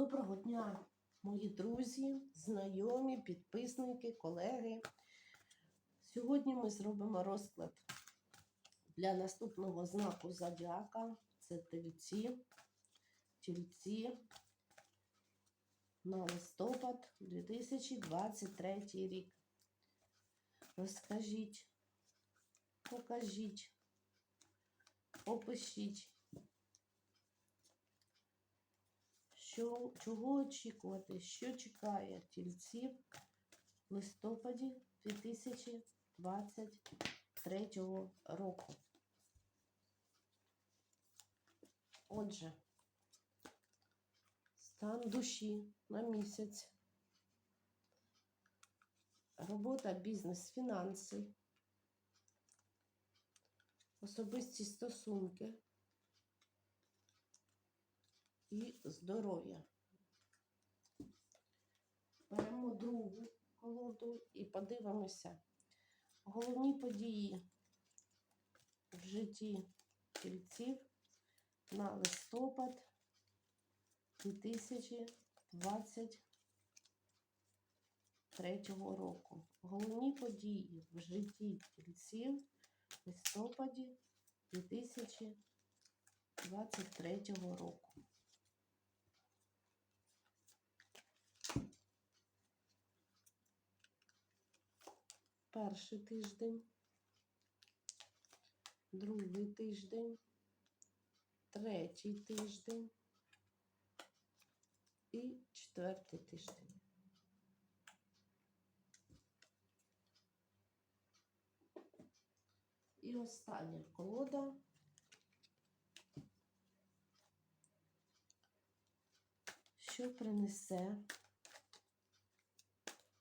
Доброго дня, мої друзі, знайомі, підписники, колеги. Сьогодні ми зробимо розклад для наступного знаку зодіака. Це тельці. Тельці на листопад 2023 рік. Розкажіть, покажіть, опишіть. Що, чого очікувати, що чекає тільців в листопаді 2023 року. Отже, стан душі на місяць, робота, бізнес, фінанси, особисті стосунки і здоров'я. Беремо другу колоду і подивимося головні події в житті тільців на листопад 2023 року. Головні події в житті тільців в листопаді 2023 року. Перший тиждень, другий тиждень, третій тиждень і четвертий тиждень. І остання колода. Що принесе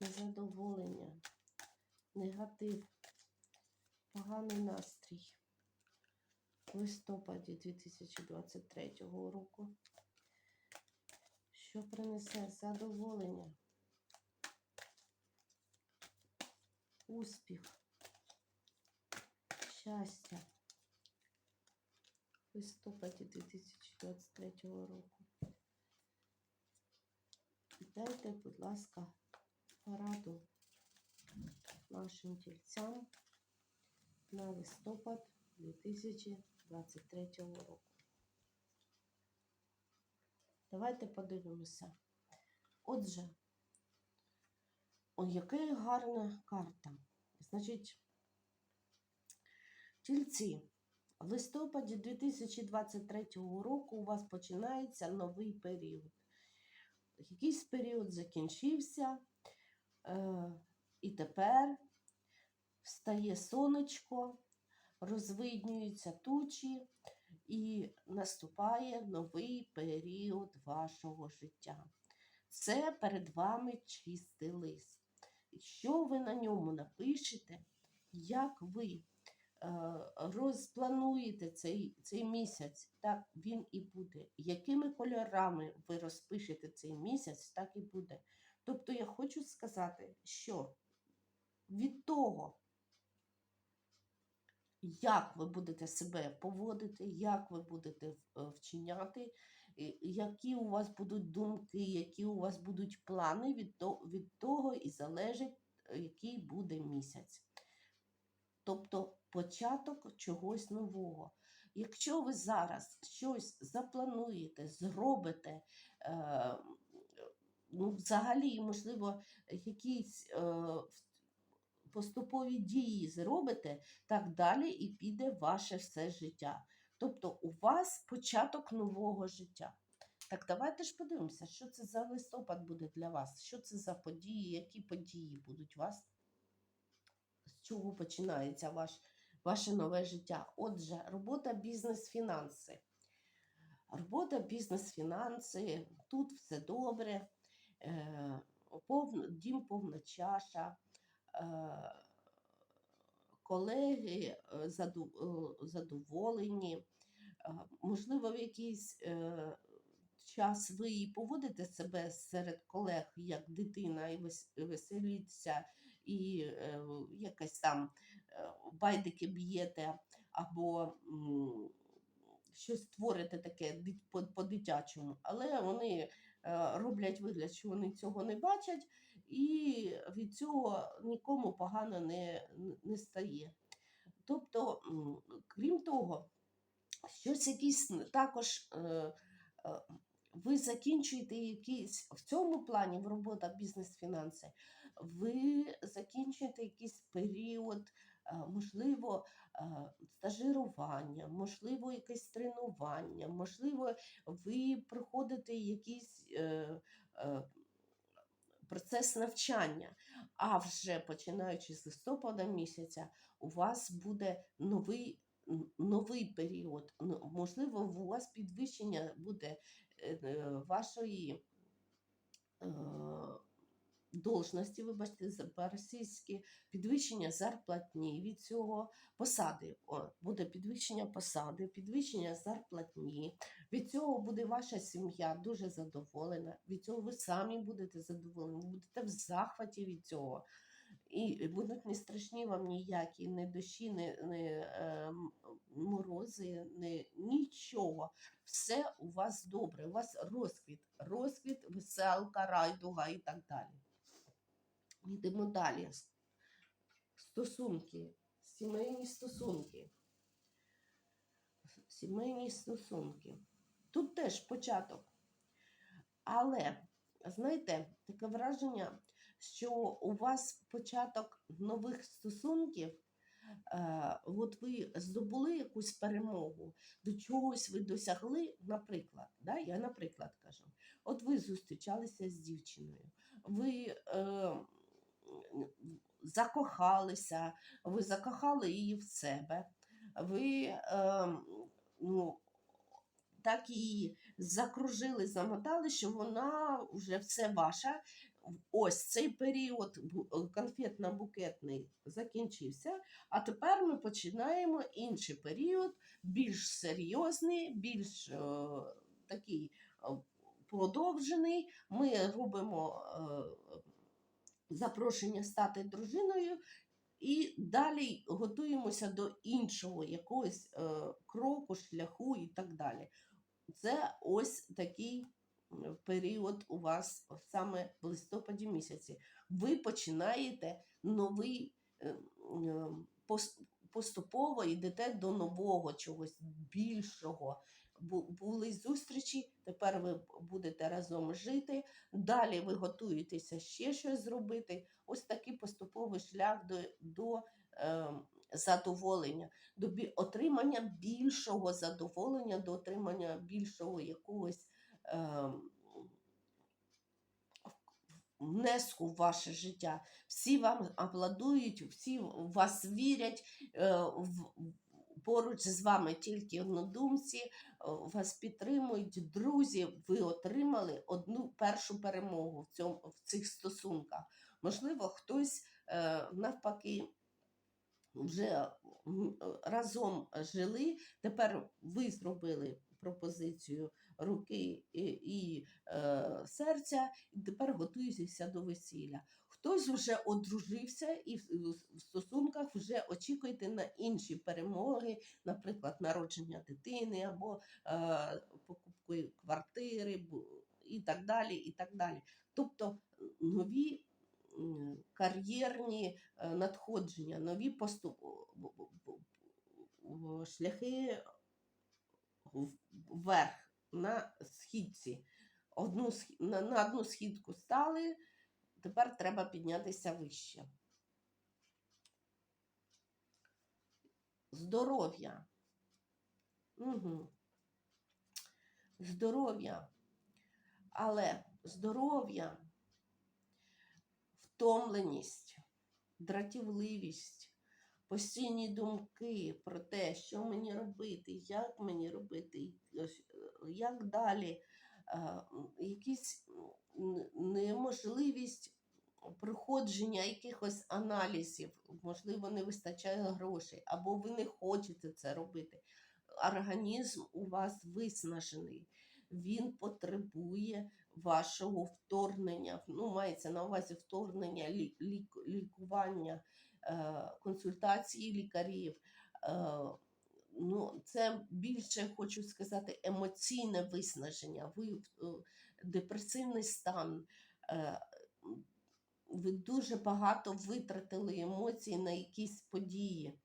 незадоволення негатив, поганий настрій. В листопаді 2023 року, що принесе задоволення, успіх, щастя. В листопаді 2023 року. Дайте, будь ласка, пораду нашим тільцям на листопад 2023 року. Давайте подивимося. Отже, о, яка гарна карта. Значить, тільці. В листопаді 2023 року у вас починається новий період. Якийсь період закінчився. І тепер встає сонечко, розвиднюються тучі, і наступає новий період вашого життя. Це перед вами чистий лист. Що ви на ньому напишете, як ви е, розплануєте цей цей місяць, так він і буде. Якими кольорами ви розпишете цей місяць, так і буде. Тобто я хочу сказати, що від того, як ви будете себе поводити, як ви будете е, вчиняти, які у вас будуть думки, які у вас будуть плани, від того, і залежить, е, який буде місяць. Тобто початок чогось нового. Якщо ви зараз щось заплануєте, зробите, е, ну, взагалі, можливо, якісь е, поступові дії зробите, так далі і піде ваше все життя. Тобто у вас початок нового життя. Так, давайте ж подивимося, що це за листопад буде для вас, що це за події, які події будуть у вас, з чого починається ваш, ваше нове життя. Отже, робота, бізнес, фінанси. Робота, бізнес, фінанси, тут все добре, е, дім повна чаша. Е, колеги е, задоволені, можливо, в якийсь час ви і поводите себе серед колег як дитина, і веселіться, і якось там байдики б'єте, або щось творите таке по-дитячому, але вони е, роблять вигляд, що вони цього не бачать, і від цього нікому погано не, не стає. Тобто, крім того, щось якісь також е, е, ви закінчуєте якісь в цьому плані в робота бізнес-фінанси, ви закінчуєте якийсь період, е, можливо, стажирування, можливо, якесь тренування, можливо, ви проходите якийсь е, процес навчання. А вже починаючи з листопада місяця, у вас буде новий, новий період. Ну, Можливо, у вас підвищення буде е, е, вашої е, должності, вибачте, по-російськи, підвищення зарплатні від цього посади. О, буде підвищення посади, підвищення зарплатні. Від цього буде ваша сім'я дуже задоволена. Від цього ви самі будете задоволені, будете в захваті від цього. І будуть не страшні вам ніякі не дощі, не, не е, морози, не, нічого. Все у вас добре, у вас розквіт, розквіт, веселка, райдуга і так далі. Йдемо далі. Стосунки, сімейні стосунки. Сімейні стосунки. Тут теж початок. Але, знаєте, таке враження, що у вас початок нових стосунків, е, от ви здобули якусь перемогу, до чогось ви досягли, наприклад, да, я наприклад кажу, от ви зустрічалися з дівчиною, ви е, закохалися, ви закохали її в себе, ви е, ну, так її закружили, замотали, що вона вже все ваша. Ось цей період конфетно-букетний закінчився, а тепер ми починаємо інший період, більш серйозний, більш е, такий е, продовжений. Ми робимо е, запрошення стати дружиною. І далі готуємося до іншого якогось е, кроку, шляху і так далі. Це ось такий період у вас саме в листопаді місяці. Ви починаєте новий е, пос- поступово йдете до нового чогось більшого. Бу- Були зустрічі, тепер ви будете разом жити. Далі ви готуєтеся ще щось зробити. Ось такий поступовий шлях до, до е, задоволення, до отримання більшого задоволення, до отримання більшого якогось е, внеску в ваше життя. Всі вам аплодують, всі вас вірять, е, в- поруч з вами тільки однодумці, вас підтримують, друзі, ви отримали одну першу перемогу в, цьому, в цих стосунках. Можливо, хтось е, навпаки вже разом жили, тепер ви зробили пропозицію руки і, і е, серця, і тепер готуєтеся до весілля. Хтось вже одружився і в, стосунках вже очікуєте на інші перемоги, наприклад, народження дитини або е, покупку квартири і так далі. і так далі. Тобто нові кар'єрні е, надходження, нові поступ... шляхи вверх на східці. Одну, на, на одну східку стали, тепер треба піднятися вище. Здоров'я. Угу. Здоров'я. Але здоров'я, втомленість, дратівливість, постійні думки про те, що мені робити, як мені робити, як далі, якісь неможливість проходження якихось аналізів, можливо, не вистачає грошей, або ви не хочете це робити. Організм у вас виснажений, він потребує вашого вторгнення. Ну, мається на увазі вторгнення лі- лік- лікування, е, консультації лікарів. Е, ну, це більше хочу сказати емоційне виснаження. Ви е, депресивний стан. Ви дуже багато витратили емоцій на якісь події.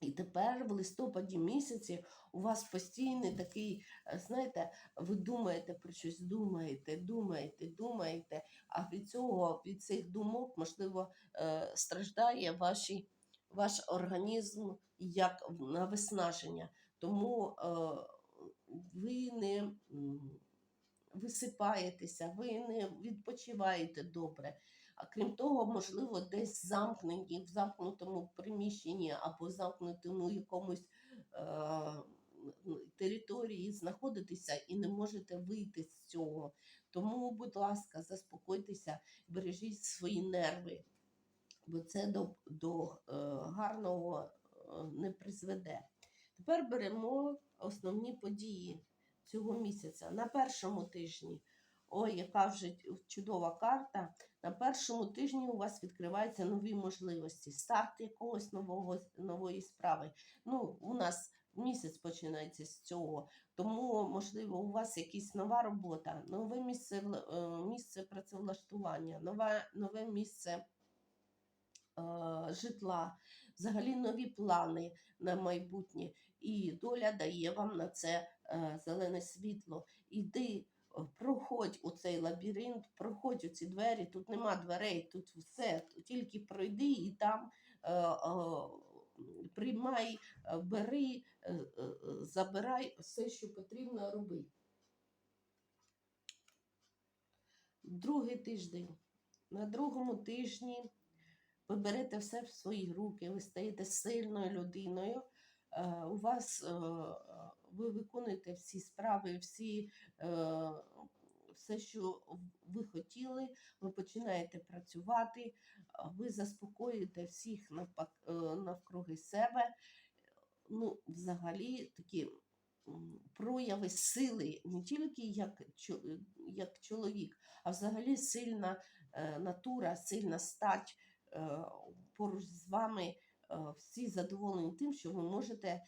І тепер в листопаді місяці у вас постійний такий, е, знаєте, ви думаєте про щось, думаєте, думаєте, думаєте, а від цього, від цих думок, можливо, е, страждає ваші, ваш організм як на виснаження. Тому е, ви не висипаєтеся, ви не відпочиваєте добре. А крім того, можливо, десь замкнені в замкнутому приміщенні або замкнутому якомусь е, території знаходитеся і не можете вийти з цього. Тому, будь ласка, заспокойтеся, бережіть свої нерви, бо це до, до е, гарного е, не призведе. Тепер беремо основні події цього місяця. На першому тижні. Ой, яка вже чудова карта. На першому тижні у вас відкриваються нові можливості, старт якогось нового, нової справи. Ну, у нас місяць починається з цього, тому, можливо, у вас якась нова робота, нове місце, е, місце працевлаштування, нове, нове місце е, житла, взагалі нові плани на майбутнє. І доля дає вам на це е, зелене світло. Іди проходь у цей лабіринт, проходь у ці двері, тут нема дверей, тут все, тільки пройди і там е, е, приймай, бери, е, е, забирай все, що потрібно робити. Другий тиждень. На другому тижні ви берете все в свої руки, ви стаєте сильною людиною. Е, У вас е, ви виконуєте всі справи, всі, е, все, що ви хотіли, ви починаєте працювати, ви заспокоюєте всіх е, навкруги себе. Ну, взагалі такі прояви сили не тільки як, як чоловік, а взагалі сильна е, натура, сильна стать е, поруч з вами. е, Всі задоволені тим, що ви можете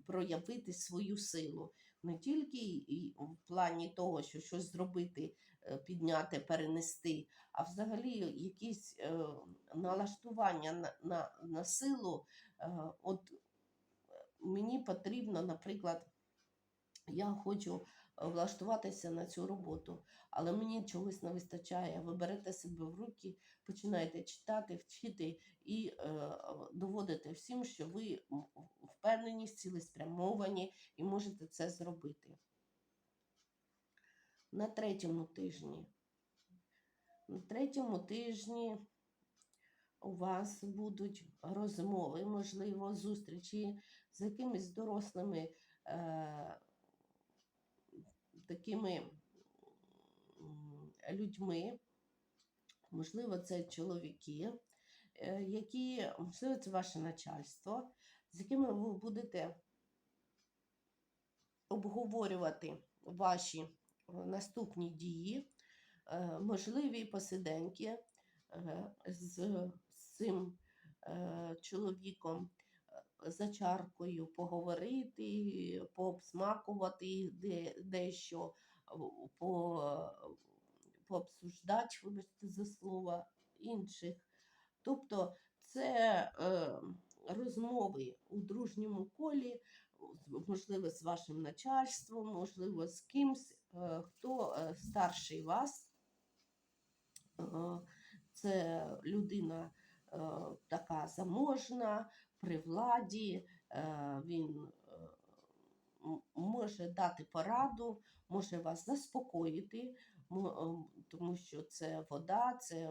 проявити свою силу. Не тільки і в плані того, що щось зробити, е, підняти, перенести, а взагалі якісь е, налаштування на, на, на силу. Е, от мені потрібно, наприклад, я хочу влаштуватися на цю роботу, але мені чогось не вистачає. Ви берете себе в руки, починаєте читати, вчити і е, доводите всім, що ви впевнені, цілеспрямовані і можете це зробити. На третьому тижні. На третьому тижні у вас будуть розмови, можливо, зустрічі з якимись дорослими е, такими людьми, можливо, це чоловіки, е, які, можливо, це ваше начальство, з якими ви будете обговорювати ваші е, наступні дії, е, можливі посиденьки з, цим чоловіком за чаркою поговорити, пообсмакувати де, дещо, по, пообсуждати, вибачте за слово, інших. Тобто це е, розмови у дружньому колі, можливо, з вашим начальством, можливо, з кимсь, е, хто е, старший вас. Е, Це людина е, така заможна, при владі, е, він е, може дати пораду, може вас заспокоїти, е, тому що це вода, це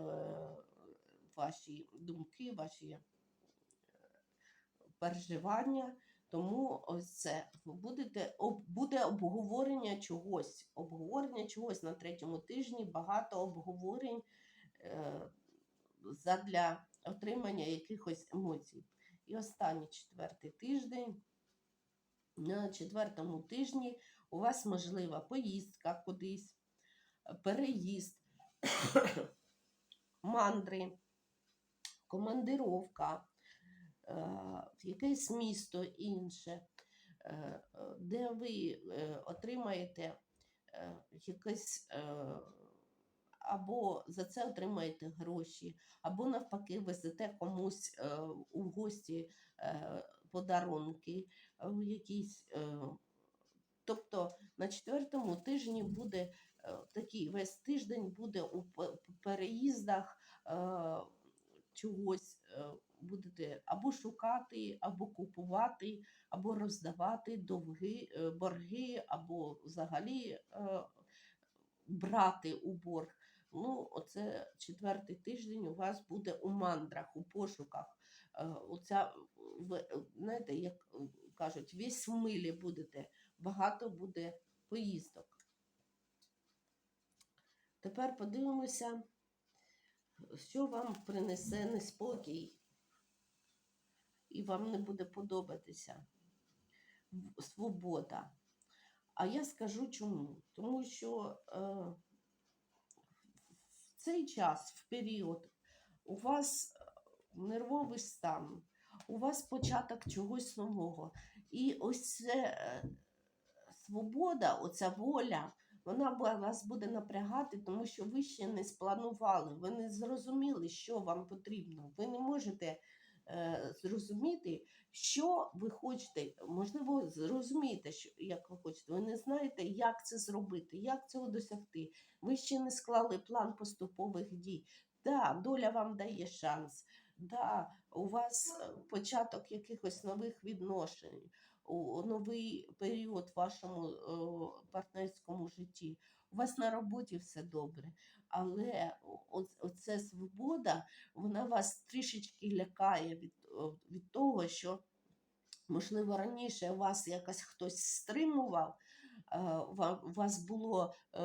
ваші думки, ваші переживання. Тому ось це ви будете буде обговорення чогось. Обговорення чогось на третьому тижні, багато обговорень задля отримання якихось емоцій. І останній четвертий тиждень. На четвертому тижні у вас можлива поїздка кудись, переїзд, мандри, командировка, е, якесь місто інше, е, де ви е, отримаєте якесь. Або за це отримаєте гроші, або навпаки, везете комусь е, у гості е, подарунки, е, якісь. Е, тобто на четвертому тижні буде е, такий весь тиждень буде у переїздах е, чогось е, будете або шукати, або купувати, або роздавати довги, е, борги, або взагалі е, брати у борг. Ну, оце четвертий тиждень у вас буде у мандрах, у пошуках. Е, Оця, ви- знаєте, як кажуть, весь в милі будете, багато буде поїздок. Тепер подивимося, що вам принесе неспокій, і вам не буде подобатися. Свобода. А я скажу чому. Тому що е, цей час, в період, у вас е, нервовий стан, у вас початок чогось нового. І ось це е, свобода, оця воля, вона вас буде напрягати, тому що ви ще не спланували, ви не зрозуміли, що вам потрібно. Ви не можете е, зрозуміти, що ви хочете. Можливо, зрозумієте, що, як ви хочете. Ви не знаєте, як це зробити, як цього досягти. Ви ще не склали план поступових дій. Да, доля вам дає шанс. Да, у вас е, початок якихось нових відношень, новий період в вашому партнерському житті. У вас на роботі все добре, але оця свобода, вона вас трішечки лякає від, від того, що, можливо, раніше вас якось хтось стримував, ва- у вас було е,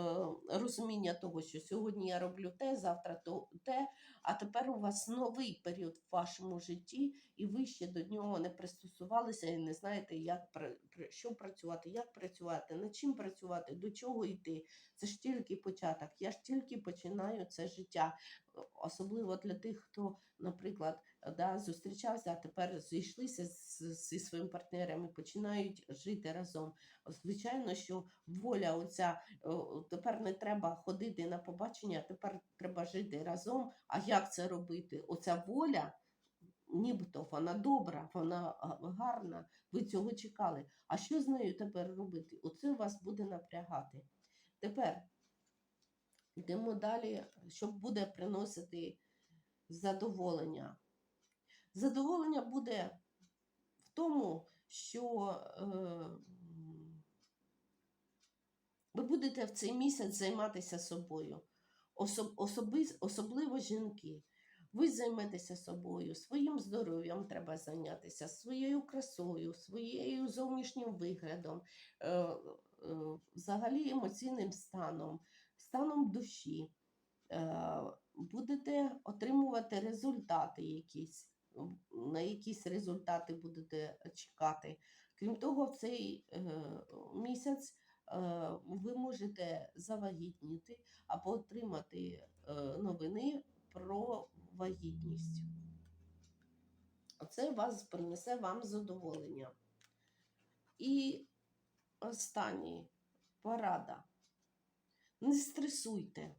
розуміння того, що сьогодні я роблю те, завтра то те, а тепер у вас новий період в вашому житті, і ви ще до нього не пристосувалися і не знаєте, як що працювати, як працювати, над чим працювати, до чого йти. Це ж тільки початок. Я ж тільки починаю це життя. Особливо для тих, хто, наприклад, да, зустрічався, а тепер зійшлися зі своїм партнером і починають жити разом. Звичайно, що воля оця тепер не треба ходити на побачення, тепер треба жити разом. А як це робити? Оця воля, нібито вона добра, вона гарна. Ви цього чекали. А що з нею тепер робити? Оце вас буде напрягати. Тепер йдемо далі, що буде приносити задоволення. Задоволення буде в тому, що е, ви будете в цей місяць займатися собою. Особ, особис- особливо жінки. Ви займетеся собою, своїм здоров'ям треба зайнятися, своєю красою, своєю зовнішнім виглядом, е, е, взагалі емоційним станом, станом душі. Е, будете отримувати результати якісь, на якісь результати будете чекати. Крім того, в цей е, місяць е, ви можете завагітніти або отримати е, новини про вагітність. Це вас принесе вам задоволення. І останній порада. Не стресуйте,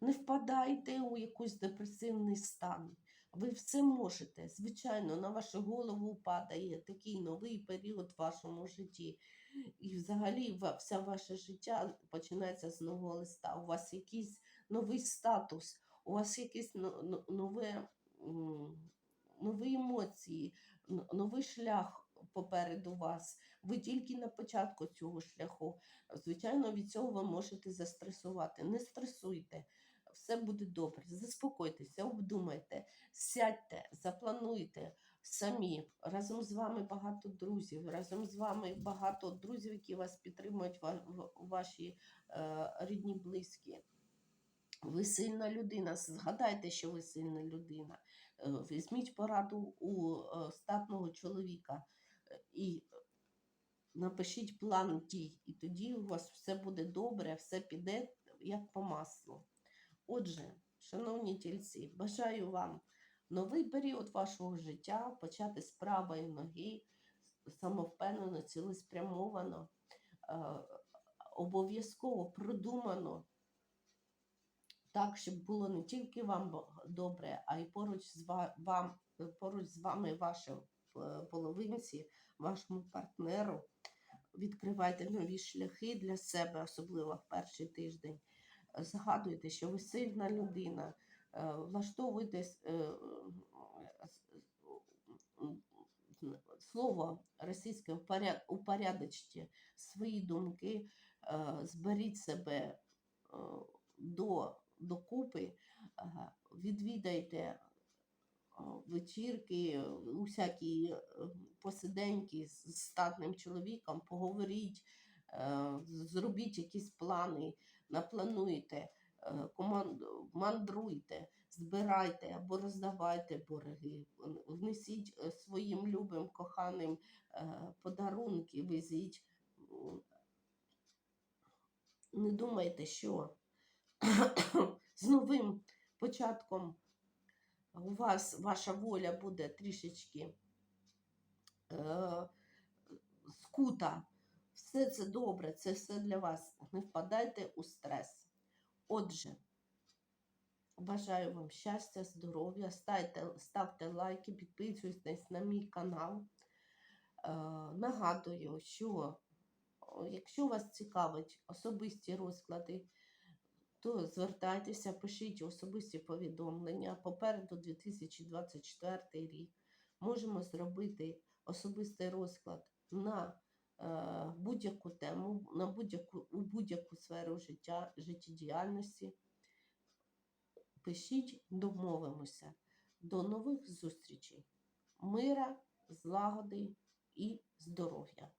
не впадайте у якийсь депресивний стан. Ви все можете. Звичайно, на вашу голову падає такий новий період в вашому житті. І взагалі все ваше життя починається з нового листа. У вас якийсь новий статус, у вас но- нове, нові емоції, новий шлях попереду вас. Ви тільки на початку цього шляху. Звичайно, від цього ви можете застресувати. Не стресуйте, все буде добре. Заспокойтеся, обдумайте, сядьте, заплануйте самі. Разом з вами багато друзів, разом з вами багато друзів, які вас підтримують, ваші е, рідні, близькі. Ви сильна людина. Згадайте, що ви сильна людина. Е, Візьміть пораду у е, статного чоловіка і напишіть план дій. І тоді у вас все буде добре, все піде як по маслу. Отже, шановні тільці, бажаю вам новий період вашого життя почати з правої ноги, самовпевнено, цілеспрямовано. Е, обов'язково продумано так, щоб було не тільки вам добре, а й поруч з вам, поруч з вами вашим е, половинці, вашому партнеру. Відкривайте нові шляхи для себе, особливо в перший тиждень. Згадуйте, що ви сильна людина, е, влаштовуйтесь е, слово російське «упоряд- упорядочте свої думки, е, зберіть себе до, докупи, відвідайте вечірки, усякі посиденьки з статним чоловіком, поговоріть, зробіть якісь плани, наплануйте, е, мандруйте, збирайте або роздавайте борги, внесіть е, своїм любим, коханим е, подарунки, везіть. Не думайте, що з новим початком у вас ваша воля буде трішечки скута. Все це добре, це все для вас. Не впадайте у стрес. Отже, бажаю вам щастя, здоров'я, ставте, лайки, підписуйтесь на мій канал. Е, нагадую, що якщо вас цікавить особисті розклади, то звертайтеся, пишіть особисті повідомлення. Попереду 2024 рік. Можемо зробити особистий розклад на будь-яку тему, на будь-яку, у будь-яку сферу життя, життєдіяльності. Пишіть, домовимося. До нових зустрічей. Мира, злагоди і здоров'я!